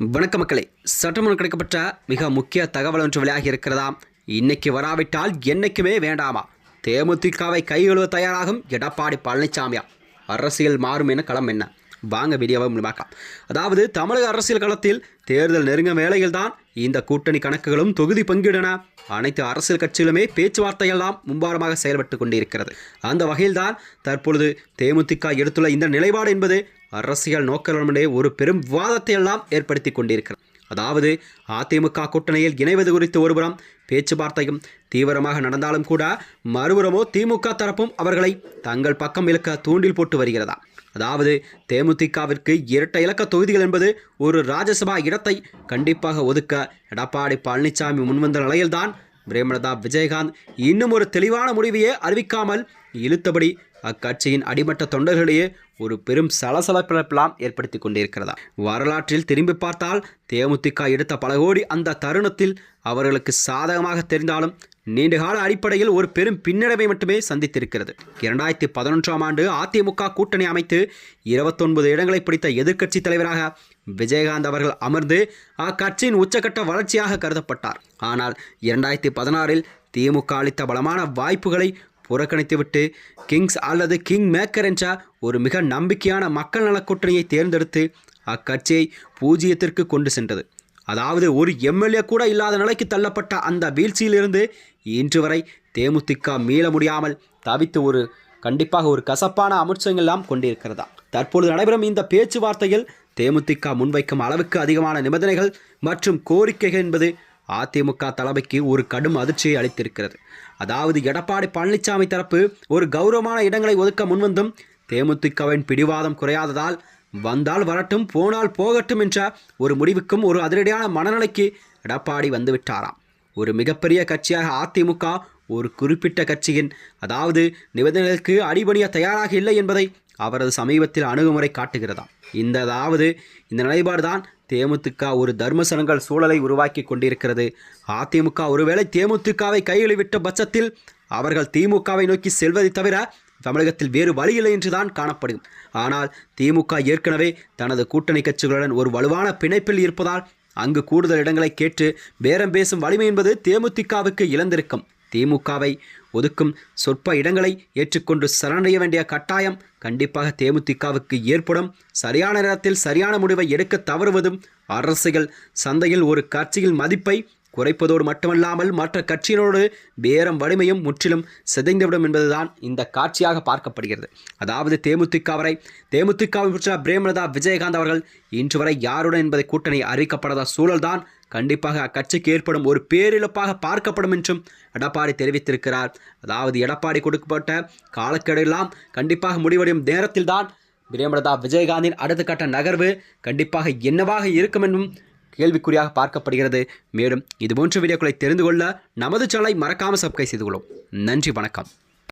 வணக்க மக்களே. சட்டமன்றம் கிடைக்கப்பட்ட மிக முக்கிய தகவல் ஒன்று வெளியாகி இருக்கிறதாம் இன்னைக்கு வராவிட்டால் என்னைக்குமே வேண்டாமா? தேமுதிகவை கைகழுவ தயாராகும் எடப்பாடி பழனிசாமியா. அரசியல் மாறும் என களம் என்ன? வாங்க வீடியோவை பார்க்கலாம். அதாவது தமிழக அரசியல் களத்தில் தேர்தல் நெருங்க வேளையில் தான் இந்த கூட்டணி கணக்குகளும் தொகுதி பங்கிடன அனைத்து அரசியல் கட்சிகளுமே பேச்சுவார்த்தையெல்லாம் மும்பாரமாக செயல்பட்டு கொண்டிருக்கிறது. அந்த வகையில்தான் தற்பொழுது தேமுதிக எடுத்துள்ள இந்த நிலைப்பாடு என்பது அரசியல் நோக்கங்களுடைய ஒரு பெரும் விவாதத்தை எல்லாம் ஏற்படுத்தி கொண்டிருக்கிறது அதாவது அதிமுக கூட்டணியில் இணைவது குறித்து ஒருபுறம் பேச்சுவார்த்தையும் தீவிரமாக நடந்தாலும் கூட மறுபுறமோ திமுக தரப்பும் அவர்களை தங்கள் பக்கம் இழுக்க தூண்டில் போட்டு வருகிறதா? அதாவது தேமுதிகவிற்கு இரட்டை இலக்க தொகுதிகள் என்பது ஒரு ராஜ்யசபா இடத்தை கண்டிப்பாக ஒதுக்க எடப்பாடி பழனிசாமி முன்வந்த நிலையில்தான் பிரேமலதா விஜயகாந்த் இன்னும் ஒரு தெளிவான முடிவையே அறிவிக்காமல் இழுத்தபடி அக்கட்சியின் அடிமட்ட தொண்டர்களிடையே ஒரு பெரும் சலசலப்பிழப்பெல்லாம் ஏற்படுத்தி கொண்டிருக்கிறதா? வரலாற்றில் திரும்பி பார்த்தால் தேமுதிக எடுத்த பல கோடி அந்த தருணத்தில் அவர்களுக்கு சாதகமாக தெரிந்தாலும் நீண்டகால அடிப்படையில் ஒரு பெரும் பின்னடைவை மட்டுமே சந்தித்திருக்கிறது. இரண்டாயிரத்தி பதினொன்றாம் ஆண்டு அதிமுக கூட்டணி அமைத்து இருபத்தொன்பது இடங்களை பிடித்த எதிர்க்கட்சி தலைவராக விஜயகாந்த் அவர்கள் அமர்ந்து அக்கட்சியின் உச்சகட்ட வளர்ச்சியாக கருதப்பட்டார். ஆனால் இரண்டாயிரத்தி பதினாறில் திமுக அளித்த பலமான வாய்ப்புகளை புறக்கணித்துவிட்டு கிங்ஸ் அல்லது கிங் மேக்கர் என்ற ஒரு மிக நம்பிக்கையான மக்கள் நலக் கூட்டணியை தேர்ந்தெடுத்து அக்கட்சியை பூஜ்ஜியத்திற்கு கொண்டு சென்றது. அதாவது ஒரு எம்எல்ஏ கூட இல்லாத நிலைக்கு தள்ளப்பட்ட அந்த வீழ்ச்சியிலிருந்து இன்று வரை தேமுதிக மீள முடியாமல் தவித்து ஒரு கண்டிப்பாக ஒரு கசப்பான அம்சங்கள்லாம் கொண்டிருக்கிறதா. தற்பொழுது நடைபெறும் இந்த பேச்சுவார்த்தையில் தேமுதிக முன்வைக்கும் அளவுக்கு அதிகமான நிபந்தனைகள் மற்றும் கோரிக்கைகள் என்பது அதிமுக தலைமைக்கு ஒரு கடும் அதிர்ச்சியை அளித்திருக்கிறது. அதாவது எடப்பாடி பழனிசாமி தரப்பு ஒரு கௌரவமான இடங்களை ஒதுக்க முன்வந்தும் தேமுதிகவின் பிடிவாதம் குறையாததால் வந்தால் வரட்டும் போனால் போகட்டும் என்ற ஒரு முடிவுக்கும் ஒரு அதிரடியான மனநிலைக்கு எடப்பாடி வந்துவிட்டாராம். ஒரு மிகப்பெரிய கட்சியாக அதிமுக ஒரு குறிப்பிட்ட கட்சியின் அதாவது நிபந்தனைகளுக்கு அடிபணிய தயாராக இல்லை என்பதை அவரது சமீபத்தில் அணுகுமுறை காட்டுகிறதாம். இந்த அதாவது இந்த நிலைப்பாடுதான் தேமுதிக ஒரு தர்மசனங்கள் சூழலை உருவாக்கி கொண்டிருக்கிறது. அதிமுக ஒருவேளை தேமுதிகவை கையெழுவிட்ட பட்சத்தில் அவர்கள் திமுகவை நோக்கி செல்வதை தவிர தமிழகத்தில் வேறு வழியில்லை என்றுதான் காணப்படும். ஆனால் திமுக ஏற்கனவே தனது கூட்டணி கட்சிகளுடன் ஒரு வலுவான பிணைப்பில் இருப்பதால் அங்கு கூடுதல் இடங்களை கேட்டு பேரம் பேசும் வலிமை என்பது தேமுதிகவுக்கு இழந்திருக்கும். திமுகவை ஒதுக்கும் சொற்ப இடங்களை ஏற்றுக்கொண்டு சரணடைய வேண்டிய கட்டாயம். கண்டிப்பாக தேமுதிகவுக்கு ஏற்படும் சரியான நேரத்தில் சரியான முடிவை எடுக்க தவறுவதும் அரசுகள் சந்தையில் ஒரு கட்சியின் மதிப்பை குறைப்பதோடு மட்டுமல்லாமல் மற்ற கட்சியினோடு பேரம் வலிமையும் முற்றிலும் சிதைந்துவிடும் என்பதுதான் இந்த காட்சியாக பார்க்கப்படுகிறது. அதாவது தேமுதிக வரை தேமுதிகவை பெற்ற பிரேமலதா விஜயகாந்த் அவர்கள் இன்று வரை யாருடன் என்பதை கூட்டணி அறிவிக்கப்படாத சூழல்தான் கண்டிப்பாக அக்கட்சிக்கு ஏற்படும் ஒரு பேரிழப்பாக பார்க்கப்படும் என்றும் எடப்பாடி தெரிவித்திருக்கிறார். அதாவது எடப்பாடி கொடுக்கப்பட்ட காலக்கெடுலாம் கண்டிப்பாக முடிவடையும் நேரத்தில்தான் பிரேமலதா விஜயகாந்தின் அடுத்த கட்ட நகர்வு கண்டிப்பாக என்னவாக இருக்கும் என்றும் கேள்விக்குறியாக பார்க்கப்படுகிறது. மேலும் இதுபோன்ற வீடியோக்களை தெரிந்து கொள்ள நமது சேனலை மறக்காமல் சப்ஸ்கிரைப் செய்து கொள்ளும். நன்றி வணக்கம்.